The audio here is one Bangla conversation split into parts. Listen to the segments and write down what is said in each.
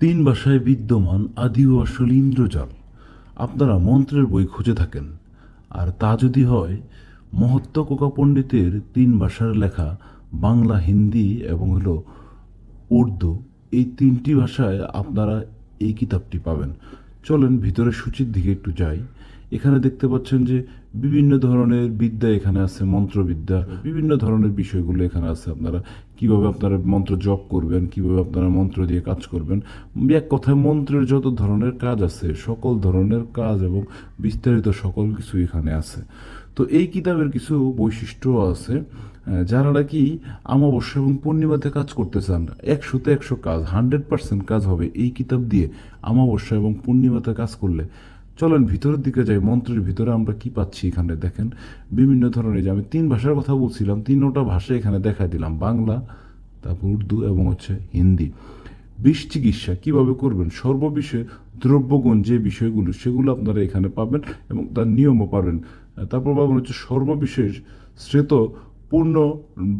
তিন ভাষায় বিদ্যমান আদি ও আসল ইন্দ্রজাল। আপনারা মন্ত্রের বই খুঁজে থাকেন। আর তা যদি হয়, মহত্ব কোকা পণ্ডিতের তিন ভাষার লেখা বাংলা, হিন্দি এবং হল উর্দু, এই তিনটি ভাষায় আপনারা এই কিতাবটি পাবেন। চলেন ভিতরে সূচির দিকে একটু যাই। এখানে দেখতে পাচ্ছেন যে বিভিন্ন ধরনের বিদ্যা এখানে আছে মন্ত্রবিদ্যা বিভিন্ন ধরনের বিষয়গুলো এখানে আছে আপনারা। কীভাবে আপনারা মন্ত্র জপ করবেন কীভাবে আপনারা মন্ত্র দিয়ে কাজ করবেন। এক কথায় মন্ত্রের যত ধরনের কাজ আছে সকল ধরনের কাজ এবং বিস্তারিত সকল কিছু এখানে আছে। তো এই কিতাবের কিছু বৈশিষ্ট্য আছে যারা নাকি অমাবস্যা এবং পূর্ণিমাতে কাজ করতে চান। একশোতে একশো কাজ হান্ড্রেড পার্সেন্ট কাজ হবে এই কিতাব দিয়ে অমাবস্যা এবং পূর্ণিমাতে কাজ করলে। চলেন ভিতরের দিকে যাই, মন্ত্রের ভিতরে আমরা কি পাচ্ছি এখানে দেখেন? বিভিন্ন ধরনের, যে আমি তিন ভাষার কথা বলছিলাম, তিনোটা ভাষা এখানে দেখা দিলাম, বাংলা, তারপর উর্দু এবং হচ্ছে হিন্দি। বিষ চিকিৎসা কীভাবে করবেন? সর্ববিষয়ে দ্রব্যগুণ যে বিষয়গুলো, সেগুলো আপনারা এখানে পাবেন এবং তার নিয়মও পাবেন। তারপর পাবেন হচ্ছে সর্ববিশেষ শ্রেত পূর্ণ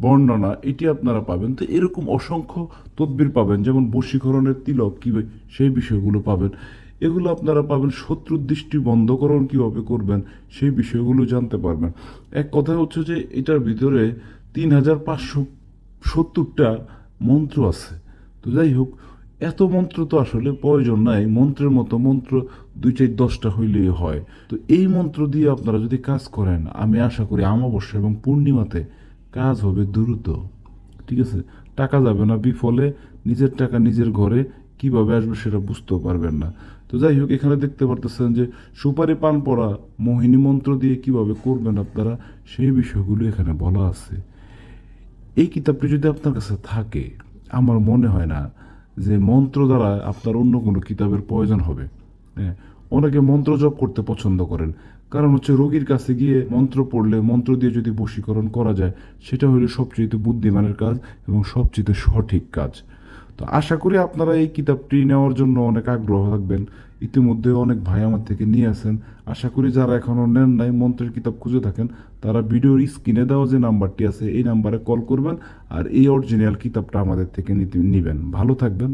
বর্ণনা, এটি আপনারা পাবেন। তো এরকম অসংখ্য তদবির পাবেন, যেমন বশীকরণের তিলক কীভাবে সেই বিষয়গুলো পাবেন। এগুলো আপনারা পাবেন, শত্রুর দৃষ্টি বন্ধকরণ কীভাবে করবেন, সেই বিষয়গুলো জানতে পারবেন। এক কথা হচ্ছে যে, এটার ভিতরে তিন হাজার পাঁচশো সত্তরটা মন্ত্র আছে। তো যাই হোক, এত মন্ত্র তো আসলে প্রয়োজন নাই, মন্ত্রের মতো মন্ত্র দুই চার দশটা হইলেই হয়। তো এই মন্ত্র দিয়ে আপনারা যদি কাজ করেন, আমি আশা করি আমাবস্যা এবং পূর্ণিমাতে কাজ হবে দ্রুত। ঠিক আছে? টাকা যাবে না বিফলে, নিজের টাকা নিজের ঘরে কীভাবে আসবে সেটা বুঝতেও পারবেন না। তো যাই হোক, এখানে দেখতে পারতেছেন যে সুপারি পান পড়া মোহিনী মন্ত্র দিয়ে কীভাবে করবেন আপনারা, সেই বিষয়গুলো এখানে বলা আছে। এই কিতাবটি যদি আপনার কাছে থাকে, আমার মনে হয় না যে মন্ত্র দ্বারা আপনার অন্য কোনো কিতাবের প্রয়োজন হবে। হ্যাঁ অনেকে মন্ত্র জপ করতে পছন্দ করেন। কারণ হচ্ছে রোগীর কাছে গিয়ে মন্ত্র পড়লে মন্ত্র দিয়ে যদি বশীকরণ করা যায়, সেটা হলো সবচেয়ে বুদ্ধিমানের কাজ এবং সবচেয়ে সঠিক কাজ। তো আশা করি আপনারা এই কিতাবটি নেওয়ার জন্য অনেক আগ্রহ থাকবেন। ইতিমধ্যে অনেক ভাই আমার থেকে নিয়ে আসেন। আশা করি যারা এখনও নেন নাই, মন্ত্রের কিতাব খুঁজে থাকেন, তারা ভিডিওর স্ক্রিনে দেওয়া যে নাম্বারটি আছে, এই নাম্বারে কল করবেন আর এই অরিজিনাল কিতাবটা আমাদের থেকে নিতে নেবেন। ভালো থাকবেন।